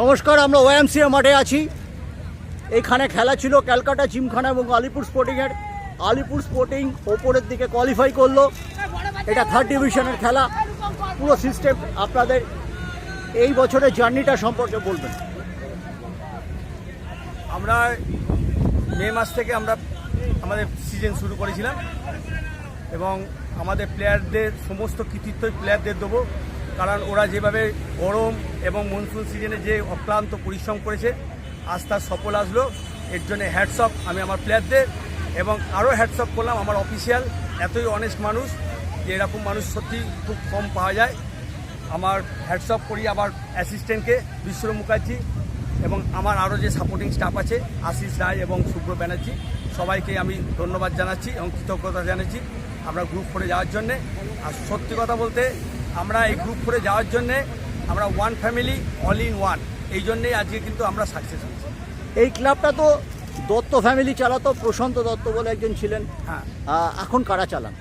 নমস্কার, আমরা ওএমসিএ মাঠে আছি। এখানে খেলা ছিল ক্যালকাটা জিমখানা এবং আলিপুর স্পোর্টিংয়ের আলিপুর স্পোর্টিং ওপরের দিকে কোয়ালিফাই করল। এটা থার্ড ডিভিশনের খেলা। পুরো সিস্টেম আপনাদের এই বছরের জার্নিটা সম্পর্কে বলবেন। আমরা মে মাস থেকে আমরা আমাদের সিজন শুরু করেছিলাম এবং আমাদের প্লেয়ারদের সমস্ত কৃতিত্বই প্লেয়ারদের দেবো। কারণ ওরা যেভাবে গরম এবং মনসুন সিজনে যে অক্লান্ত পরিশ্রম করেছে, আজ তার সফল আসলো। এর জন্য হ্যাটসঅপ আমি আমার প্লেয়ারদের এবং আরও হ্যাটসঅপ করলাম আমার অফিসিয়াল এতই অনেস্ট মানুষ যে এরকম মানুষ সত্যি খুব কম পাওয়া যায়। আমার হ্যাটসঅপ করি আমার অ্যাসিস্ট্যান্টকে বিশ্বর মুখার্জি এবং আমার আরও যে সাপোর্টিং স্টাফ আছে, আশিস রায় এবং শুভ্র ব্যানার্জি। সবাইকে আমি ধন্যবাদ জানাচ্ছি এবং কৃতজ্ঞতা জানাচ্ছি। আমরা গ্রুপ করে যাওয়ার জন্যে। আর সত্যি কথা বলতে আমরা এই গ্রুপ করে যাওয়ার জন্যে আমরা one family all in one এই জন্যেই আজকে কিন্তু আমরা সাকসেস হয়েছি। এই ক্লাবটা তো দত্ত ফ্যামিলি চালাতো প্রশান্ত দত্ত বলে একজন ছিলেন। হ্যাঁ। এখন কারা চালান?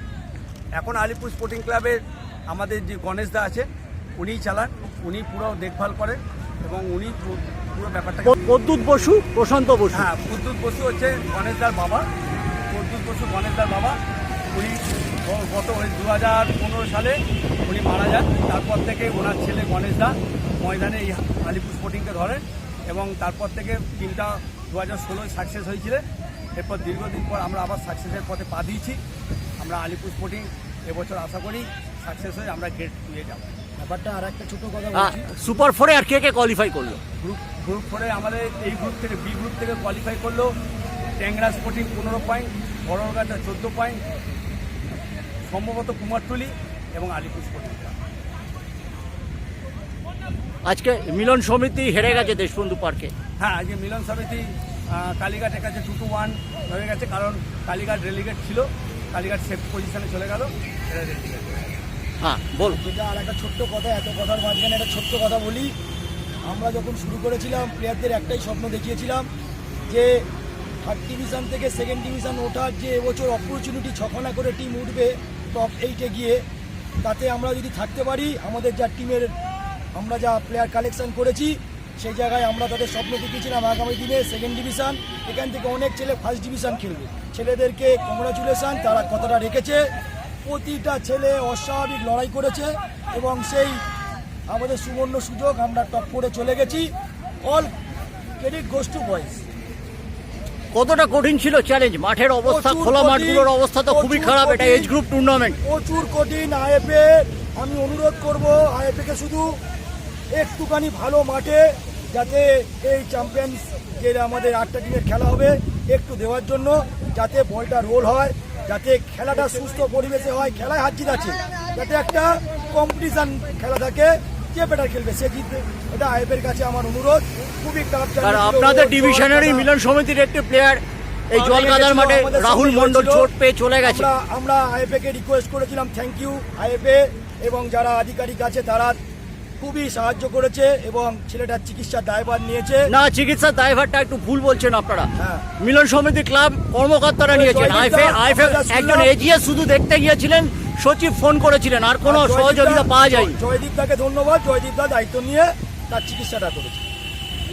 এখন আলিপুর স্পোর্টিং ক্লাবের আমাদের যে গণেশদা আছে উনিই চালান উনি পুরো দেখভাল করেন এবং উনি পুরো ব্যাপারটা প্রদ্যুৎ বসু প্রশান্ত বসু। হ্যাঁ প্রদ্যুৎ বসু হচ্ছে গণেশদার বাবা প্রদ্যুৎ বসু গণেশদার বাবা উনি গত ওই দু হাজার পনেরো সালে উনি মারা যান। তারপর থেকে ওনার ছেলে গণেশদা ময়দানে এই আলিপুর স্পোর্টিংকে ধরেন এবং তারপর থেকে টিমটা দু হাজার ষোলোয় সাকসেস হয়েছিল। এরপর দীর্ঘদিন পর আমরা আবার সাকসেসের পথে পা দিয়েছি। আমরা আলিপুর স্পোর্টিং এবছর আশা করি সাকসেস হয়ে আমরা গেট নিয়ে যাব। ব্যাপারটা আর একটা ছোটো কথা সুপার ফোরে আর কে কে কোয়ালিফাই করল? গ্রুপ গ্রুপ ফোরে আমাদের এই গ্রুপ থেকে বি গ্রুপ থেকে কোয়ালিফাই করল। ট্যাংরা স্পোর্টিং পনেরো পয়েন্ট বড়গাছা চোদ্দ পয়েন্ট সম্ভবত কুমারটুলি এবং আলিপুর আজকে মিলন সমিতি হেরে গেছে দেশবন্ধু পার্কে। হ্যাঁ আজকে মিলন সমিতি কালীঘাটের কাছে টু টু ওয়ান হয়ে গেছে কারণ কালীঘাট রেলিগেট ছিল কালীঘাট সেফ পজিশনে চলে গেল এটা রেলিগেট হ্যাঁ বল। যেটা আর একটা ছোট্ট কথা এত কথার মাঝখানে একটা ছোট্ট কথা বলি। আমরা যখন শুরু করেছিলাম প্লেয়ারদের একটাই স্বপ্ন দেখিয়েছিলাম যে থার্ড ডিভিশন থেকে সেকেন্ড ডিভিশন ওঠার যে এবছর অপরচুনিটি ছখানা করে টিম উঠবে টপ এইটে গিয়ে তাতে আমরা যদি থাকতে পারি, আমাদের যা টিমের আমরা যা প্লেয়ার কালেকশন করেছি, সেই জায়গায় আমরা তাদের স্বপ্ন দেখিয়েছিলাম আগামী দিনে সেকেন্ড ডিভিশন এখান থেকে অনেক ছেলে ফার্স্ট ডিভিশন খেলবে। ছেলেদেরকে কংগ্রাচুলেশন তারা কথাটা রেখেছে, প্রতিটা ছেলে অস্বাভাবিক লড়াই করেছে এবং সেই আমাদের সুবর্ণ সুযোগ আমরা টপ করে চলে গেছি। All credit goes to boys কতটা কঠিন ছিল চ্যালেঞ্জ মাঠের অবস্থা খোলা মাঠগুলোর অবস্থা তো খুবই খারাপ এটা। এজ গ্রুপ টুর্নামেন্ট প্রচুর কঠিন আইএফএ আমি অনুরোধ করব আইএফএকে শুধু একটুখানি ভালো মাঠে যাতে এই চ্যাম্পিয়ন্স যে আমাদের আটটা টিমের খেলা হবে একটু দেওয়ার জন্য যাতে বলটা রোল হয় যাতে খেলাটা সুস্থ পরিবেশে হয় খেলায় হার জিত আছে যাতে একটা কম্পিটিশন খেলা থাকে যে বেটার খেলবে সে জিতবে। এটা আইএফের কাছে আমার অনুরোধ। খুবই টাফ আর আপনাদের ডিভিশনেরই মিলন সমিতির একটি প্লেয়ার এই জলকাদার মাঠে রাহুল মন্ডল চোট পেয়ে চলে গেছে। আমরা আইএফএ কে রিকোয়েস্ট করেছিলাম থ্যাংক ইউ আইএফএ এবং যারা আধিকারিক আছে তারা খুবই সাহায্য করেছে এবং ছেলেটার চিকিৎসার দায়ভার নিয়েছে। না চিকিৎসার দায়ভারটা একটু ভুল বলছেন আপনারা। হ্যাঁ। মিলন সমিতি ক্লাব কর্মকর্তারা নিয়েছেন। আইফে আমরা একজন এজিএস শুধু দেখতে গিয়েছিলেন। সচিব ফোন করেছিলেন আর কোনো সহযোগিতা পাওয়া যায়নি। জয়দীপ দাকে ধন্যবাদ জয়দীপ দা দায়িত্ব নিয়ে তার চিকিৎসাটা করেছে।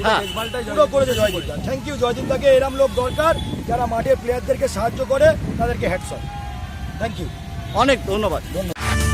হ্যাঁ। দেখভালটাই পুরো করেছে জয়দীপ দা। থ্যাংক ইউ জয়দীপ দাকে এরম লোক দরকার যারা মাঠে প্লেয়ারদেরকে সাহায্য করে তাদেরকে থ্যাংক ইউ অনেক ধন্যবাদ। ধন্যবাদ।